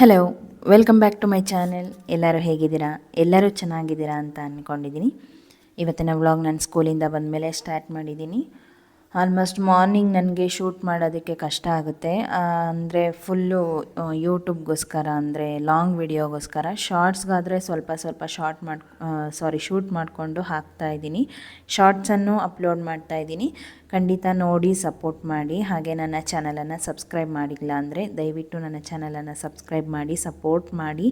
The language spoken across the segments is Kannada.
Hello welcome back to my channel ಎಲ್ಲರೂ ಹೇಗಿದ್ದೀರಾ? ಎಲ್ಲರೂ ಚೆನ್ನಾಗಿದ್ದೀರಾ ಅಂತ ಅಂದ್ಕೊಂಡಿದ್ದೀನಿ ಇವತ್ತಿನ ವ್ಲಾಗ್ ನಾನು ಸ್ಕೂಲಿಂದ ಬಂದಮೇಲೆ ಸ್ಟಾರ್ಟ್ ಮಾಡಿದ್ದೀನಿ. ಆಲ್ಮೋಸ್ಟ್ ಮಾರ್ನಿಂಗ್ ನನಗೆ ಶೂಟ್ ಮಾಡೋದಕ್ಕೆ ಕಷ್ಟ ಆಗುತ್ತೆ. ಅಂದರೆ ಫುಲ್ಲು ಯೂಟ್ಯೂಬ್ಗೋಸ್ಕರ ಅಂದರೆ ಲಾಂಗ್ ವಿಡಿಯೋಗೋಸ್ಕರ ಶಾರ್ಟ್ಸ್ಗಾದರೆ ಸ್ವಲ್ಪ ಸ್ವಲ್ಪ ಶಾರ್ಟ್ ಮಾಡಿ ಸಾರಿ ಶೂಟ್ ಮಾಡಿಕೊಂಡು ಹಾಕ್ತಾ ಇದ್ದೀನಿ. ಶಾರ್ಟ್ಸನ್ನು ಅಪ್ಲೋಡ್ ಮಾಡ್ತಾ ಇದ್ದೀನಿ. ಖಂಡಿತ ನೋಡಿ ಸಪೋರ್ಟ್ ಮಾಡಿ. ಹಾಗೆ ನನ್ನ ಚಾನಲನ್ನು ಸಬ್ಸ್ಕ್ರೈಬ್ ಮಾಡಿಲ್ಲ ಅಂದರೆ ದಯವಿಟ್ಟು ನನ್ನ ಚಾನಲನ್ನು ಸಬ್ಸ್ಕ್ರೈಬ್ ಮಾಡಿ ಸಪೋರ್ಟ್ ಮಾಡಿ.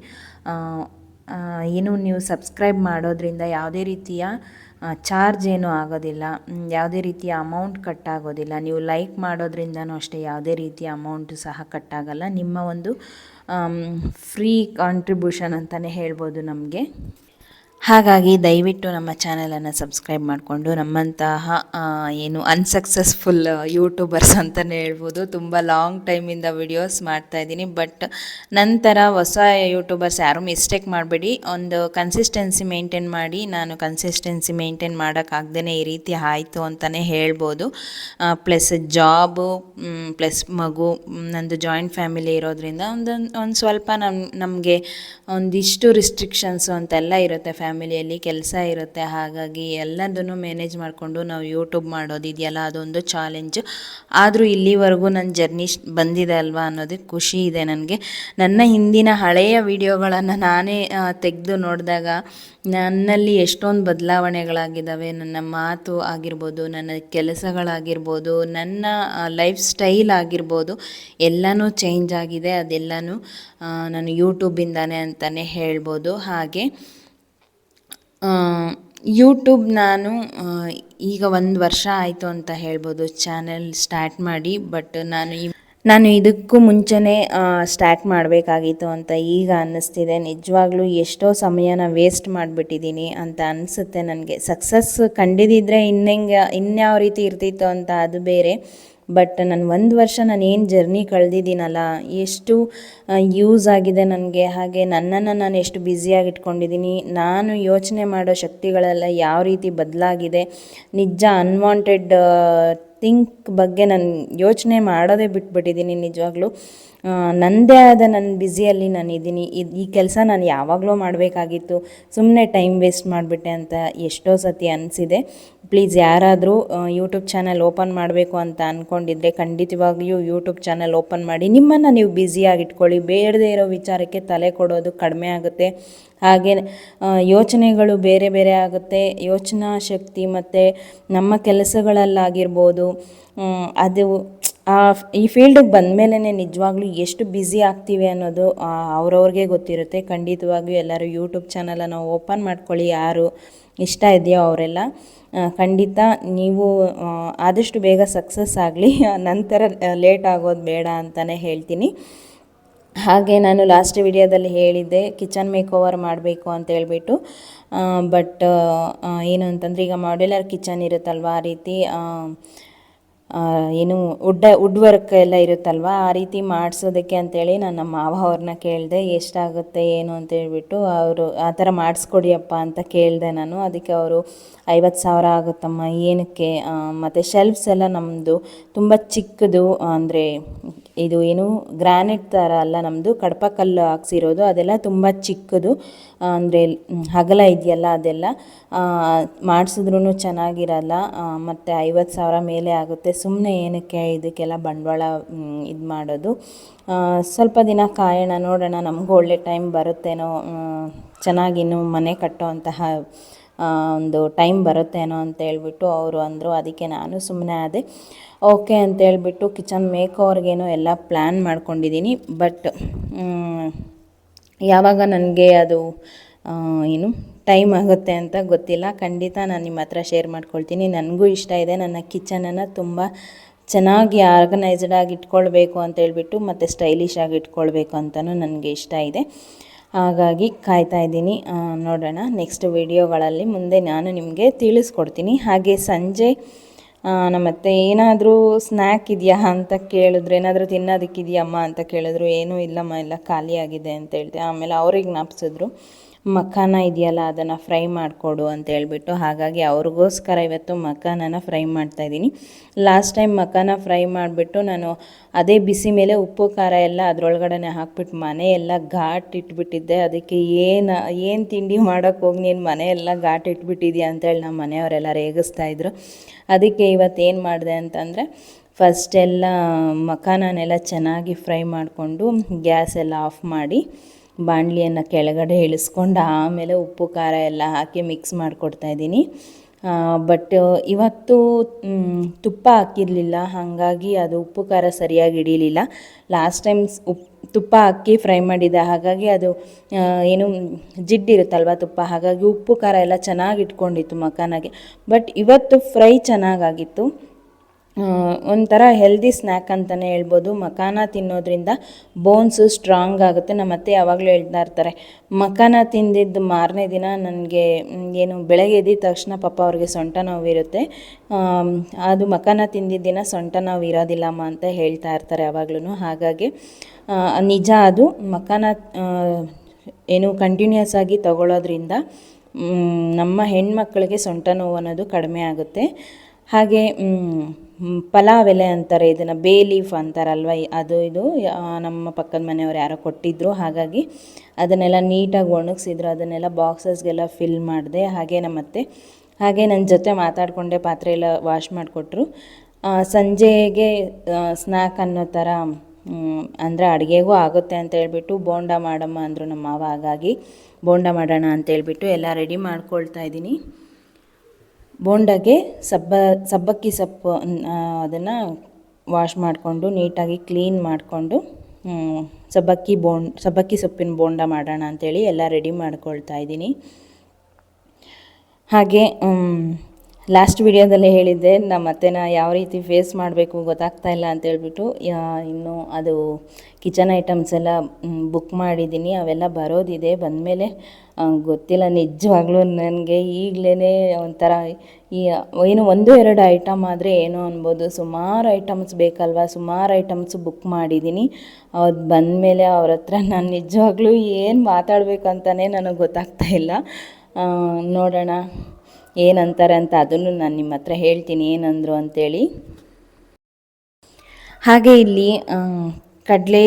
ಏನು ನೀವು ಸಬ್ಸ್ಕ್ರೈಬ್ ಮಾಡೋದ್ರಿಂದ ಯಾವುದೇ ರೀತಿಯ ಚಾರ್ಜ್ ಏನೂ ಆಗೋದಿಲ್ಲ. ಯಾವುದೇ ರೀತಿಯ ಅಮೌಂಟ್ ಕಟ್ಟಾಗೋದಿಲ್ಲ. ನೀವು ಲೈಕ್ ಮಾಡೋದ್ರಿಂದನೂ ಅಷ್ಟೇ ಯಾವುದೇ ರೀತಿಯ ಅಮೌಂಟ್ ಸಹ ಕಟ್ಟಾಗಲ್ಲ. ನಿಮ್ಮ ಒಂದು ಫ್ರೀ ಕಾಂಟ್ರಿಬ್ಯೂಷನ್ ಅಂತಲೇ ಹೇಳ್ಬೋದು ನಮಗೆ. ಹಾಗಾಗಿ ದಯವಿಟ್ಟು ನಮ್ಮ ಚಾನಲನ್ನು ಸಬ್ಸ್ಕ್ರೈಬ್ ಮಾಡಿಕೊಂಡು ನಮ್ಮಂತಹ ಏನು ಅನ್ಸಕ್ಸಸ್ಫುಲ್ ಯೂಟ್ಯೂಬರ್ಸ್ ಅಂತಲೇ ಹೇಳ್ಬೋದು. ತುಂಬ ಲಾಂಗ್ ಟೈಮಿಂದ ವಿಡಿಯೋಸ್ ಮಾಡ್ತಾ ಇದ್ದೀನಿ. ಬಟ್ ನಂತರ ಹೊಸ ಯೂಟ್ಯೂಬರ್ಸ್ ಯಾರೂ ಮಿಸ್ಟೇಕ್ ಮಾಡಬೇಡಿ. ಒಂದು ಕನ್ಸಿಸ್ಟೆನ್ಸಿ ಮೇಂಟೈನ್ ಮಾಡಿ, ನಾನು ಕನ್ಸಿಸ್ಟೆನ್ಸಿ ಮೇಂಟೈನ್ ಮಾಡೋಕ್ಕಾಗ್ದೇ ಈ ರೀತಿ ಆಯಿತು ಅಂತಲೇ ಹೇಳ್ಬೋದು. ಪ್ಲಸ್ ಜಾಬು ಪ್ಲಸ್ ಮಗು ನಂದು ಜಾಯಿಂಟ್ ಫ್ಯಾಮಿಲಿ ಇರೋದ್ರಿಂದ ಒಂದೊಂದು, ಒಂದು ಸ್ವಲ್ಪ ನಮ್ಮ ನಮಗೆ ಒಂದಿಷ್ಟು ರಿಸ್ಟ್ರಿಕ್ಷನ್ಸು ಅಂತೆಲ್ಲ ಇರುತ್ತೆ. ಫ್ಯಾಮಿಲಿಯಲ್ಲಿ ಕೆಲಸ ಇರುತ್ತೆ. ಹಾಗಾಗಿ ಎಲ್ಲದನ್ನು ಮ್ಯಾನೇಜ್ ಮಾಡಿಕೊಂಡು ನಾವು ಯೂಟ್ಯೂಬ್ ಮಾಡೋದಿದೆಯಲ್ಲ ಅದೊಂದು ಚಾಲೆಂಜ್ ಆದರೂ ಇಲ್ಲಿವರೆಗೂ ನನ್ನ ಜರ್ನಿ ಬಂದಿದೆ ಅಲ್ವಾ ಅನ್ನೋದಕ್ಕೆ ಖುಷಿ ಇದೆ ನನಗೆ. ನನ್ನ ಹಿಂದಿನ ಹಳೆಯ ವಿಡಿಯೋಗಳನ್ನು ನಾನೇ ತೆಗೆದು ನೋಡಿದಾಗ ನನ್ನಲ್ಲಿ ಎಷ್ಟೊಂದು ಬದಲಾವಣೆಗಳಾಗಿದ್ದಾವೆ. ನನ್ನ ಮಾತು ಆಗಿರ್ಬೋದು, ನನ್ನ ಕೆಲಸಗಳಾಗಿರ್ಬೋದು, ನನ್ನ ಲೈಫ್ ಸ್ಟೈಲ್ ಆಗಿರ್ಬೋದು, ಎಲ್ಲನೂ ಚೇಂಜ್ ಆಗಿದೆ. ಅದೆಲ್ಲನೂ ನಾನು ಯೂಟ್ಯೂಬಿಂದಾನೆ ಅಂತಲೇ ಹೇಳ್ಬೋದು. ಹಾಗೆ ಯೂಟ್ಯೂಬ್ ನಾನು ಈಗ ಒಂದು ವರ್ಷ ಆಯಿತು ಅಂತ ಹೇಳ್ಬೋದು. ಚಾನೆಲ್ ಸ್ಟಾರ್ಟ್ ಮಾಡಿ ಬಟ್ ನಾನು ಈ ನಾನು ಇದಕ್ಕೂ ಮುಂಚೆನೇ ಸ್ಟ್ಯಾಕ್ ಮಾಡಬೇಕಾಗಿತ್ತು ಅಂತ ಈಗ ಅನ್ನಿಸ್ತಿದೆ. ನಿಜವಾಗ್ಲೂ ಎಷ್ಟೋ ಸಮಯನ ವೇಸ್ಟ್ ಮಾಡಿಬಿಟ್ಟಿದ್ದೀನಿ ಅಂತ ಅನಿಸುತ್ತೆ ನನಗೆ. ಸಕ್ಸಸ್ ಕಂಡಿದ್ದಿದ್ರೆ ಇನ್ನೆಂಗೆ, ಇನ್ಯಾವ ರೀತಿ ಇರ್ತಿತ್ತು ಅಂತ ಅದು ಬೇರೆ. ಬಟ್ ನಾನು ಒಂದು ವರ್ಷ ನಾನು ಏನು ಜರ್ನಿ ಕಳೆದಿದ್ದೀನಲ್ಲ, ಎಷ್ಟು ಯೂಸ್ ಆಗಿದೆ ನನಗೆ. ಹಾಗೆ ನನ್ನನ್ನು ನಾನು ಎಷ್ಟು ಬ್ಯುಸಿಯಾಗಿ ಇಟ್ಕೊಂಡಿದ್ದೀನಿ, ನಾನು ಯೋಚನೆ ಮಾಡೋ ಶಕ್ತಿಗಳೆಲ್ಲ ಯಾವ ರೀತಿ ಬದಲಾಗಿದೆ ನಿಜ ಅನ್ವಾಂಟೆಡ್ ಥಿಂಕ್ ಬಗ್ಗೆ ನಾನು ಯೋಚನೆ ಮಾಡೋದೇ ಬಿಟ್ಬಿಟ್ಟಿದ್ದೀನಿ ನಿಜವಾಗ್ಲೂ. ನನ್ನದೇ ಆದ ನನ್ನ ಬ್ಯುಸಿಯಲ್ಲಿ ನಾನು ಇದ್ದೀನಿ ಇದು ಈ ಕೆಲಸ ನಾನು ಯಾವಾಗಲೂ ಮಾಡಬೇಕಾಗಿತ್ತು. ಸುಮ್ಮನೆ ಟೈಮ್ ವೇಸ್ಟ್ ಮಾಡಿಬಿಟ್ಟೆ ಅಂತ ಎಷ್ಟೋ ಸತಿ ಅನಿಸಿದೆ. ಪ್ಲೀಸ್ ಯಾರಾದರೂ ಯೂಟ್ಯೂಬ್ ಚಾನಲ್ ಓಪನ್ ಮಾಡಬೇಕು ಅಂತ ಅಂದ್ಕೊಂಡಿದ್ರೆ ಖಂಡಿತವಾಗಿಯೂ ಯೂಟ್ಯೂಬ್ ಚಾನಲ್ ಓಪನ್ ಮಾಡಿ. ನಿಮ್ಮನ್ನು ನೀವು ಬ್ಯುಸಿಯಾಗಿಟ್ಕೊಳ್ಳಿ ಬೇಡದೇ ಇರೋ ವಿಚಾರಕ್ಕೆ ತಲೆ ಕೊಡೋದು ಕಡಿಮೆ ಆಗುತ್ತೆ. ಹಾಗೆ ಯೋಚನೆಗಳು ಬೇರೆ ಬೇರೆ ಆಗುತ್ತೆ. ಯೋಚನಾ ಶಕ್ತಿ ಮತ್ತು ನಮ್ಮ ಕೆಲಸಗಳಲ್ಲಾಗಿರ್ಬೋದು ಅದು ಈ ಫೀಲ್ಡಿಗೆ ಬಂದಮೇಲೆ ನಿಜವಾಗ್ಲೂ ಎಷ್ಟು ಬ್ಯುಸಿ ಆಗ್ತೀವಿ ಅನ್ನೋದು ಅವ್ರವ್ರಿಗೆ ಗೊತ್ತಿರುತ್ತೆ. ಖಂಡಿತವಾಗಿಯೂ ಎಲ್ಲರೂ ಯೂಟ್ಯೂಬ್ ಚಾನಲನ್ನು ಓಪನ್ ಮಾಡ್ಕೊಳ್ಳಿ. ಯಾರು ಇಷ್ಟ ಇದೆಯೋ ಅವರೆಲ್ಲ ಖಂಡಿತ ನೀವು ಆದಷ್ಟು ಬೇಗ ಸಕ್ಸಸ್ ಆಗಲಿ. ನಂತರ ಲೇಟ್ ಆಗೋದು ಬೇಡ ಅಂತಲೇ ಹೇಳ್ತೀನಿ. ಹಾಗೆ ನಾನು ಲಾಸ್ಟ್ ವಿಡಿಯೋದಲ್ಲಿ ಹೇಳಿದ್ದೆ ಕಿಚನ್ ಮೇಕ್ ಓವರ್ ಮಾಡಬೇಕು ಅಂತ ಹೇಳ್ಬಿಟ್ಟು. ಬಟ್ ಏನು ಅಂತಂದರೆ ಈಗ ಮಾಡ್ಯುಲರ್ ಕಿಚನ್ ಇರುತ್ತಲ್ವ ಆ ರೀತಿ ಏನು ಉಡ್ಡ ವುಡ್ ವರ್ಕ್ ಎಲ್ಲ ಇರುತ್ತಲ್ವ? ಆ ರೀತಿ ಮಾಡಿಸೋದಕ್ಕೆ ಅಂತೇಳಿ ನಾನು ನಮ್ಮ ಮಾವ ಅವ್ರನ್ನ ಕೇಳಿದೆ, ಎಷ್ಟಾಗುತ್ತೆ, ಏನು? ಅಂತ ಹೇಳ್ಬಿಟ್ಟು ಅವರು, ಆ ಥರ ಮಾಡಿಸ್ಕೊಡಿಯಪ್ಪ ಅಂತ ಕೇಳಿದೆ ನಾನು. ಅದಕ್ಕೆ ಅವರು, ಐವತ್ತು ಸಾವಿರ ಆಗುತ್ತಮ್ಮ, ಏನಕ್ಕೆ? ಮತ್ತು ಶೆಲ್ಫ್ಸ್ ಎಲ್ಲ ನಮ್ಮದು ತುಂಬ ಚಿಕ್ಕದು, ಅಂದರೆ ಇದು ಏನು ಗ್ರಾನೈಟ್ ಥರ ಅಲ್ಲ ನಮ್ಮದು ಕಡಪ ಕಲ್ಲು ಹಾಕ್ಸಿರೋದು. ಅದೆಲ್ಲ ತುಂಬ ಚಿಕ್ಕದು. ಅಂದರೆ ಹಗಲ ಇದೆಯಲ್ಲ ಅದೆಲ್ಲ. ಮಾಡಿಸಿದ್ರೂ ಚೆನ್ನಾಗಿರಲ್ಲ. ಮತ್ತು ಐವತ್ತು ಸಾವಿರ ಮೇಲೆ ಆಗುತ್ತೆ. ಸುಮ್ಮನೆ ಏನಕ್ಕೆ ಇದಕ್ಕೆಲ್ಲ ಬಂಡವಾಳ ಇದು ಮಾಡೋದು. ಸ್ವಲ್ಪ ದಿನ ಕಾಯೋಣ ನೋಡೋಣ. ನಮಗೂ ಒಳ್ಳೆ ಟೈಮ್ ಬರುತ್ತೇನೋ. ಚೆನ್ನಾಗಿ ಚೆನ್ನಾಗಿನ್ನು ಮನೆ ಕಟ್ಟೋವಂತಹ ಆ, ಒಂದು ಟೈಮ್ ಬರುತ್ತೇನೋ ಅಂತ ಹೇಳ್ಬಿಟ್ಟು ಅವರು ಅಂದರು. ಅದಕ್ಕೆ ನಾನು ಸುಮ್ಮನೆ ಆದೆ. ಓಕೆ ಅಂತ ಹೇಳ್ಬಿಟ್ಟು ಕಿಚನ್ ಮೇಕ್ ಅವ್ರಿಗೇನೋ ಎಲ್ಲ ಪ್ಲ್ಯಾನ್ ಮಾಡ್ಕೊಂಡಿದ್ದೀನಿ ಬಟ್ ಯಾವಾಗ ನನಗೆ ಅದು ಏನು ಟೈಮ್ ಆಗುತ್ತೆ ಅಂತ ಗೊತ್ತಿಲ್ಲ. ಖಂಡಿತ ನಾನು ನಿಮ್ಮ ಹತ್ರ ಶೇರ್ ಮಾಡ್ಕೊಳ್ತೀನಿ. ನನಗೂ ಇಷ್ಟ ಇದೆ. ನನ್ನ ಕಿಚನನ್ನು ತುಂಬ ಚೆನ್ನಾಗಿ ಆರ್ಗನೈಸ್ಡ್ ಆಗಿ ಇಟ್ಕೊಳ್ಬೇಕು ಅಂತ ಹೇಳ್ಬಿಟ್ಟು ಮತ್ತು ಸ್ಟೈಲಿಶ್ ಆಗಿ ಇಟ್ಕೊಳ್ಬೇಕು ಅಂತಲೂ ನನಗೆ ಇಷ್ಟ ಇದೆ. ಹಾಗಾಗಿ ಕಾಯ್ತಾ ಇದ್ದೀನಿ. ನೋಡೋಣ ನೆಕ್ಸ್ಟ್ ವಿಡಿಯೋಗಳಲ್ಲಿ ಮುಂದೆ ನಾನು ನಿಮಗೆ ತಿಳಿಸ್ಕೊಡ್ತೀನಿ. ಹಾಗೆ ಸಂಜೆ ನಮ್ಮತ್ತೆ ಏನಾದರೂ ಸ್ನ್ಯಾಕ್ ಇದೆಯಾ ಅಂತ ಕೇಳಿದ್ರು, ಏನಾದರೂ ತಿನ್ನೋದಕ್ಕಿದೆಯಮ್ಮ ಅಂತ ಕೇಳಿದ್ರು, ಏನೂ ಇಲ್ಲಮ್ಮ, ಎಲ್ಲ ಖಾಲಿಯಾಗಿದೆ ಅಂತ ಹೇಳ್ದೆ ಆಮೇಲೆ ಅವ್ರಿಗೆ ಜ್ಞಾಪಿಸಿದ್ರು. ಮಖಾನ ಇದೆಯಲ್ಲ, ಅದನ್ನು ಫ್ರೈ ಮಾಡಿಕೊಡು ಅಂತ ಹೇಳ್ಬಿಟ್ಟು ಹಾಗಾಗಿ ಅವ್ರಿಗೋಸ್ಕರ ಇವತ್ತು ಮಖಾನನ ಫ್ರೈ ಮಾಡ್ತಾಯಿದ್ದೀನಿ ಲಾಸ್ಟ್ ಟೈಮ್ ಮಖಾನ ಫ್ರೈ ಮಾಡಿಬಿಟ್ಟು ನಾನು ಅದೇ ಬಿಸಿ ಮೇಲೆ ಉಪ್ಪು, ಖಾರ ಎಲ್ಲ ಅದರೊಳಗಡೆ ಹಾಕ್ಬಿಟ್ಟು ಮನೆ ಎಲ್ಲ ಘಾಟ್ ಇಟ್ಬಿಟ್ಟಿದ್ದೆ. ಅದಕ್ಕೆ ಏನು ಏನು ತಿಂಡಿ ಮಾಡೋಕ್ಕೆ ಹೋಗಿ ನೀನು ಮನೆಯೆಲ್ಲ ಘಾಟ್ ಇಟ್ಬಿಟ್ಟಿದ್ಯಾ ಅಂತೇಳಿ ನಮ್ಮ ಮನೆಯವರೆಲ್ಲ ರೇಗಿಸ್ತಾ ಇದ್ರು. ಅದಕ್ಕೆ ಇವತ್ತು ಏನು ಮಾಡಿದೆ ಅಂತಂದರೆ ಫಸ್ಟ್ ಎಲ್ಲ ಮಖಾನನೆಲ್ಲ ಚೆನ್ನಾಗಿ ಫ್ರೈ ಮಾಡಿಕೊಂಡು ಗ್ಯಾಸ್ ಎಲ್ಲ ಆಫ್ ಮಾಡಿ ಬಾಣಲಿಯನ್ನು ಕೆಳಗಡೆ ಇಳಿಸ್ಕೊಂಡು ಆಮೇಲೆ ಉಪ್ಪು, ಖಾರ ಎಲ್ಲ ಹಾಕಿ ಮಿಕ್ಸ್ ಮಾಡಿಕೊಡ್ತಾ ಇದ್ದೀನಿ. ಬಟ್ ಇವತ್ತು ತುಪ್ಪ ಹಾಕಿರಲಿಲ್ಲ. ಹಾಗಾಗಿ ಅದು ಉಪ್ಪು, ಖಾರ ಸರಿಯಾಗಿ ಹಿಡೀಲಿಲ್ಲ. ಲಾಸ್ಟ್ ಟೈಮ್ ಉಪ್, ತುಪ್ಪ ಹಾಕಿ ಫ್ರೈ ಮಾಡಿದ್ದೆ ಹಾಗಾಗಿ ಅದು ಏನು ಜಿಡ್ಡಿರುತ್ತಲ್ವ ತುಪ್ಪ, ಹಾಗಾಗಿ ಉಪ್ಪು, ಖಾರ ಎಲ್ಲ ಚೆನ್ನಾಗಿ ಇಟ್ಕೊಂಡಿತ್ತು ಮಖಾನಾಗೆ ಬಟ್ ಇವತ್ತು ಫ್ರೈ ಚೆನ್ನಾಗಾಗಿತ್ತು ಒಂಥರ ಹೆಲ್ದಿ ಸ್ನ್ಯಾಕ್ ಅಂತಲೇ ಹೇಳ್ಬೋದು. ಮಖಾನ ತಿನ್ನೋದ್ರಿಂದ ಬೋನ್ಸು ಸ್ಟ್ರಾಂಗ್ ಆಗುತ್ತೆ. ನಮ್ಮ ಅತ್ತೆ ಯಾವಾಗಲೂ ಹೇಳ್ತಾ ಇರ್ತಾರೆ. ಮಖಾನ ತಿಂದಿದ್ದು ಮಾರನೇ ದಿನ ನನಗೆ, ಏನು ಬೆಳಗ್ಗೆ ಎದ್ದಿದ ತಕ್ಷಣ ಪಾಪ ಅವ್ರಿಗೆ ಸೊಂಟ ನೋವಿರುತ್ತೆ. ಅದು ಮಖಾನ ತಿಂದಿದ್ದ ದಿನ ಸೊಂಟ ನೋವು ಇರೋದಿಲ್ಲಮ್ಮ ಅಂತ ಹೇಳ್ತಾ ಇರ್ತಾರೆ ಯಾವಾಗ್ಲೂ ಹಾಗಾಗಿ ನಿಜ ಅದು. ಮಖಾನ ಏನು ಕಂಟಿನ್ಯೂಸ್ ಆಗಿ ತಗೊಳ್ಳೋದ್ರಿಂದ ನಮ್ಮ ಹೆಣ್ಮಕ್ಳಿಗೆ ಸೊಂಟ ನೋವು ಅನ್ನೋದು ಕಡಿಮೆ ಆಗುತ್ತೆ. ಹಾಗೆ ಪಲಾವ್ ಎಲೆ ಅಂತಾರೆ, ಇದನ್ನು ಬೇ ಲೀಫ್ ಅಂತಾರಲ್ವ ಅದು ಇದು ನಮ್ಮ ಪಕ್ಕದ ಮನೆಯವ್ರು ಯಾರೋ ಕೊಟ್ಟಿದ್ದರು ಹಾಗಾಗಿ ಅದನ್ನೆಲ್ಲ ನೀಟಾಗಿ ಒಣಗಿಸಿದ್ರು, ಅದನ್ನೆಲ್ಲ ಬಾಕ್ಸಸ್ಗೆಲ್ಲ ಫಿಲ್ ಮಾಡಿದೆ, ಹಾಗೆ ನಮ್ಮತ್ತೆ ಹಾಗೆ ನನ್ನ ಜೊತೆ ಮಾತಾಡಿಕೊಂಡೆ, ಪಾತ್ರೆ ಎಲ್ಲ ವಾಶ್ ಮಾಡಿಕೊಟ್ರು. ಸಂಜೆಗೆ ಸ್ನ್ಯಾಕ್ ಅನ್ನೋ ಥರ ಅಂದರೆ ಅಡುಗೆಗೂ ಆಗುತ್ತೆ ಅಂತ ಹೇಳ್ಬಿಟ್ಟು ಬೋಂಡ ಮಾಡಮ್ಮ ಅಂದರು ನಮ್ಮ ಮಾವ, ಹಾಗಾಗಿ ಬೋಂಡ ಮಾಡೋಣ ಅಂತೇಳ್ಬಿಟ್ಟು ಎಲ್ಲ ರೆಡಿ ಮಾಡ್ಕೊಳ್ತಾ ಇದ್ದೀನಿ. ಬೋಂಡಗೆ ಸಬ್ಬ, ಸಬ್ಬಕ್ಕಿ ಸೊಪ್ಪು ಅದನ್ನು ವಾಶ್ ಮಾಡಿಕೊಂಡು ನೀಟಾಗಿ ಕ್ಲೀನ್ ಮಾಡಿಕೊಂಡು ಸಬ್ಬಕ್ಕಿ ಬೋಂಡ್, ಸಬ್ಬಕ್ಕಿ ಸೊಪ್ಪಿನ ಬೋಂಡ ಮಾಡೋಣ ಅಂಥೇಳಿ ಎಲ್ಲ ರೆಡಿ ಮಾಡ್ಕೊಳ್ತಾ ಇದ್ದೀನಿ. ಹಾಗೆ ಲಾಸ್ಟ್ ವಿಡಿಯೋದಲ್ಲಿ ಹೇಳಿದ್ದೆ ನಮ್ಮ ಅತ್ತೆನ ಯಾವ ರೀತಿ ಫೇಸ್ ಮಾಡಬೇಕು ಗೊತ್ತಾಗ್ತಾ ಇಲ್ಲ ಅಂತ ಹೇಳ್ಬಿಟ್ಟು ಇನ್ನು ಅದು ಕಿಚನ್ ಐಟಮ್ಸ್ ಎಲ್ಲ ಬುಕ್ ಮಾಡಿದ್ದೀನಿ, ಅವೆಲ್ಲ ಬರೋದಿದೆ, ಬಂದಮೇಲೆ ಗೊತ್ತಿಲ್ಲ, ನಿಜವಾಗ್ಲೂ ನನಗೆ ಈಗಲೇ ಒಂಥರ ಈ, ಏನು ಒಂದು ಎರಡು ಐಟಮ್ ಆದರೆ ಏನೋ ಅನ್ಬೋದು, ಸುಮಾರು ಐಟಮ್ಸ್ ಬೇಕಲ್ವಾ, ಸುಮಾರು ಐಟಮ್ಸ್ ಬುಕ್ ಮಾಡಿದ್ದೀನಿ, ಅದು ಬಂದಮೇಲೆ ಅವ್ರ ಹತ್ರ ನಾನು ನಿಜವಾಗ್ಲೂ ಏನು ಮಾತಾಡಬೇಕಂತಲೇ ನನಗೆ ಗೊತ್ತಾಗ್ತಾ ಇಲ್ಲ. ನೋಡೋಣ. ಏನಂತಾರೆ ಅಂತ ಅದನ್ನು ನಾನು ನಿಮ್ಮ ಹತ್ರ ಹೇಳ್ತೀನಿ, ಏನಂದರು ಅಂತೇಳಿ. ಹಾಗೆ ಇಲ್ಲಿ ಕಡಲೆ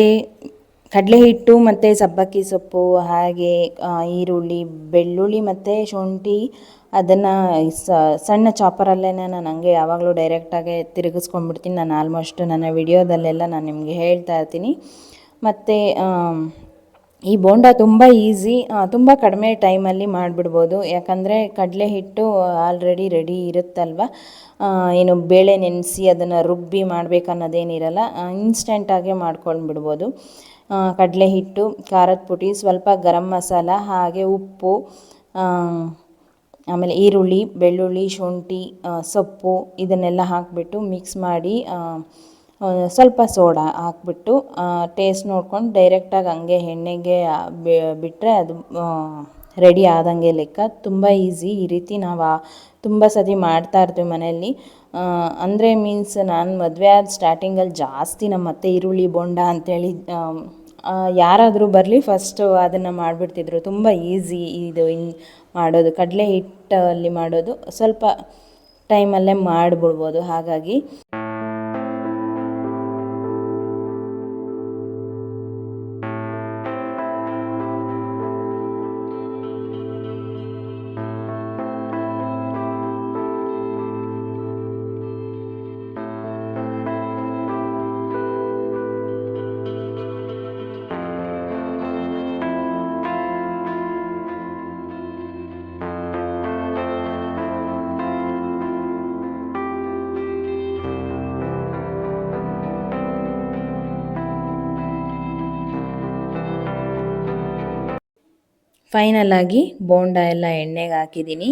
ಕಡಲೆ ಹಿಟ್ಟು ಮತ್ತು ಸಬ್ಬಕ್ಕಿ ಸೊಪ್ಪು, ಹಾಗೆ ಈರುಳ್ಳಿ, ಬೆಳ್ಳುಳ್ಳಿ ಮತ್ತು ಶುಂಠಿ, ಅದನ್ನು ಸಣ್ಣ ಚಾಪರಲ್ಲೇ ನಾನು ಹಂಗೆ ಯಾವಾಗಲೂ ಡೈರೆಕ್ಟಾಗೆ ತಿರುಗಿಸ್ಕೊಂಡ್ಬಿಡ್ತೀನಿ. ನಾನು ಆಲ್ಮೋಸ್ಟ್ ನನ್ನ ವಿಡಿಯೋದಲ್ಲೆಲ್ಲ ನಾನು ನಿಮಗೆ ಹೇಳ್ತಾ ಇರ್ತೀನಿ. ಮತ್ತು ಈ ಬೋಂಡ ತುಂಬ ಈಸಿ ತುಂಬ ಕಡಿಮೆ ಟೈಮಲ್ಲಿ ಮಾಡಿಬಿಡ್ಬೋದು. ಯಾಕಂದರೆ ಕಡಲೆ ಹಿಟ್ಟು ಆಲ್ರೆಡಿ ರೆಡಿ ಇರುತ್ತಲ್ವ? ಏನು ಬೇಳೆ ನೆನೆಸಿ ಅದನ್ನು ರುಬ್ಬಿ ಮಾಡಬೇಕನ್ನೋದೇನಿರಲ್ಲ ಇನ್ಸ್ಟೆಂಟಾಗೆ ಮಾಡ್ಕೊಂಡ್ಬಿಡ್ಬೋದು. ಕಡಲೆ ಹಿಟ್ಟು, ಖಾರದ ಪುಡಿ, ಸ್ವಲ್ಪ ಗರಂ ಮಸಾಲ, ಹಾಗೆ ಉಪ್ಪು ಆಮೇಲೆ ಈರುಳ್ಳಿ, ಬೆಳ್ಳುಳ್ಳಿ, ಶುಂಠಿ ಸೊಪ್ಪು, ಇದನ್ನೆಲ್ಲ ಹಾಕಿಬಿಟ್ಟು ಮಿಕ್ಸ್ ಮಾಡಿ ಸ್ವಲ್ಪ ಸೋಡಾ ಹಾಕ್ಬಿಟ್ಟು ಟೇಸ್ಟ್ ನೋಡ್ಕೊಂಡು ಡೈರೆಕ್ಟಾಗಿ ಹಂಗೆ ಎಣ್ಣೆಗೆ ಬಿಟ್ಟರೆ ಅದು ರೆಡಿ ಆದಂಗೆ ಲೆಕ್ಕ. ತುಂಬ ಈಸಿ ಈ ರೀತಿ ನಾವು ತುಂಬ ಸತಿ ಮಾಡ್ತಾ ಇರ್ತೀವಿ ಮನೆಯಲ್ಲಿ. ಅಂದರೆ ಮೀನ್ಸ್ ನಾನು ಮದುವೆ ಆದ ಸ್ಟಾರ್ಟಿಂಗಲ್ಲಿ ಜಾಸ್ತಿ ನಮ್ಮ ಅತ್ತೆ ಈರುಳ್ಳಿ, ಬೋಂಡ ಅಂತೇಳಿ ಯಾರಾದರೂ ಬರಲಿ ಫಸ್ಟು ಅದನ್ನು ಮಾಡಿಬಿಡ್ತಿದ್ರು. ತುಂಬ ಈಸಿ ಇದು ಮಾಡೋದು. ಕಡಲೆ ಹಿಟ್ಟಲ್ಲಿ ಮಾಡೋದು. ಸ್ವಲ್ಪ ಟೈಮಲ್ಲೇ ಮಾಡಿಬಿಡ್ಬೋದು. ಹಾಗಾಗಿ ಫೈನಲಾಗಿ ಬೋಂಡ ಎಲ್ಲ ಎಣ್ಣೆಗೆ ಹಾಕಿದ್ದೀನಿ.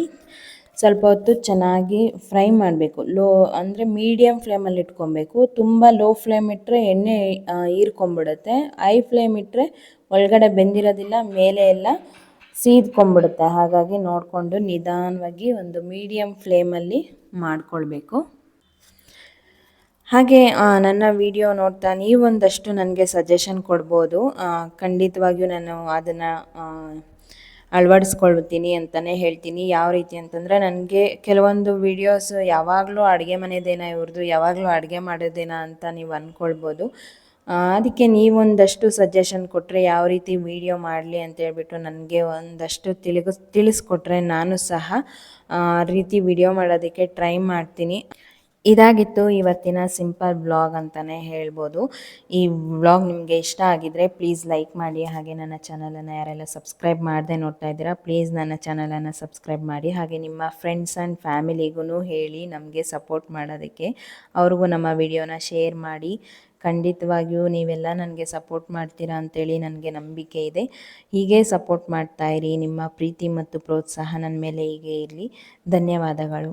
ಸ್ವಲ್ಪ ಹೊತ್ತು ಚೆನ್ನಾಗಿ ಫ್ರೈ ಮಾಡಬೇಕು. ಲೋ ಅಂದರೆ ಮೀಡಿಯಮ್ ಫ್ಲೇಮಲ್ಲಿ ಇಟ್ಕೊಬೇಕು. ತುಂಬ ಲೋ ಫ್ಲೇಮ್ ಇಟ್ಟರೆ ಎಣ್ಣೆ ಹೀರ್ಕೊಂಬಿಡುತ್ತೆ ಹೈ ಫ್ಲೇಮ್ ಇಟ್ಟರೆ ಒಳಗಡೆ ಬೆಂದಿರೋದಿಲ್ಲ, ಮೇಲೆ ಎಲ್ಲ ಸೀದ್ಕೊಂಬಿಡುತ್ತೆ ಹಾಗಾಗಿ ನೋಡಿಕೊಂಡು ನಿಧಾನವಾಗಿ ಒಂದು ಮೀಡಿಯಮ್ ಫ್ಲೇಮಲ್ಲಿ ಮಾಡಿಕೊಳ್ಬೇಕು. ಹಾಗೆ ನನ್ನ ವಿಡಿಯೋ ನೋಡ್ತಾ ನೀವೊಂದಷ್ಟು ನನಗೆ ಸಜೆಷನ್ ಕೊಡ್ಬೋದು. ಖಂಡಿತವಾಗಿಯೂ ನಾನು ಅದನ್ನು ಅಳವಡಿಸ್ಕೊಳ್ತೀನಿ ಅಂತಲೇ ಹೇಳ್ತೀನಿ. ಯಾವ ರೀತಿ ಅಂತಂದರೆ ನನಗೆ ಕೆಲವೊಂದು ವೀಡಿಯೋಸ್ ಯಾವಾಗಲೂ ಅಡುಗೆ ಮನೆದೇನ ಇವ್ರದ್ದು ಯಾವಾಗಲೂ ಅಡುಗೆ ಮಾಡೋದೇನ ಅಂತ ನೀವು ಅಂದ್ಕೊಳ್ಬೋದು ಅದಕ್ಕೆ ನೀವೊಂದಷ್ಟು ಸಜೆಷನ್ ಕೊಟ್ಟರೆ ಯಾವ ರೀತಿ ವಿಡಿಯೋ ಮಾಡಲಿ ಅಂತ ಹೇಳ್ಬಿಟ್ಟು ನನಗೆ ಒಂದಷ್ಟು ತಿಳಿಸ್ ತಿಳಿಸ್ಕೊಟ್ರೆ ನಾನು ಸಹ ಆ ರೀತಿ ವಿಡಿಯೋ ಮಾಡೋದಕ್ಕೆ ಟ್ರೈ ಮಾಡ್ತೀನಿ. ಇದಾಗಿತ್ತು ಇವತ್ತಿನ ಸಿಂಪಲ್ ಬ್ಲಾಗ್ ಅಂತಲೇ ಹೇಳ್ಬೋದು. ಈ ಬ್ಲಾಗ್ ನಿಮಗೆ ಇಷ್ಟ ಆಗಿದ್ರೆ ಪ್ಲೀಸ್ ಲೈಕ್ ಮಾಡಿ, ಹಾಗೆ ನನ್ನ ಚಾನಲನ್ನು ಯಾರೆಲ್ಲ ಸಬ್ಸ್ಕ್ರೈಬ್ ಮಾಡದೆ ನೋಡ್ತಾ ಇದ್ದೀರಾ, ಪ್ಲೀಸ್ ನನ್ನ ಚಾನಲನ್ನು ಸಬ್ಸ್ಕ್ರೈಬ್ ಮಾಡಿ, ಹಾಗೆ ನಿಮ್ಮ ಫ್ರೆಂಡ್ಸ್ ಆ್ಯಂಡ್ ಫ್ಯಾಮಿಲಿಗೂ ಹೇಳಿ ನಮಗೆ ಸಪೋರ್ಟ್ ಮಾಡೋದಕ್ಕೆ ಅವ್ರಿಗೂ ನಮ್ಮ ವಿಡಿಯೋನ ಶೇರ್ ಮಾಡಿ. ಖಂಡಿತವಾಗಿಯೂ ನೀವೆಲ್ಲ ನನಗೆ ಸಪೋರ್ಟ್ ಮಾಡ್ತೀರಾ ಅಂತೇಳಿ ನನಗೆ ನಂಬಿಕೆ ಇದೆ. ಹೀಗೆ ಸಪೋರ್ಟ್ ಮಾಡ್ತಾಯಿರಿ ನಿಮ್ಮ ಪ್ರೀತಿ ಮತ್ತು ಪ್ರೋತ್ಸಾಹ ನನ್ನ ಮೇಲೆ ಹೀಗೆ ಇರಲಿ. ಧನ್ಯವಾದಗಳು.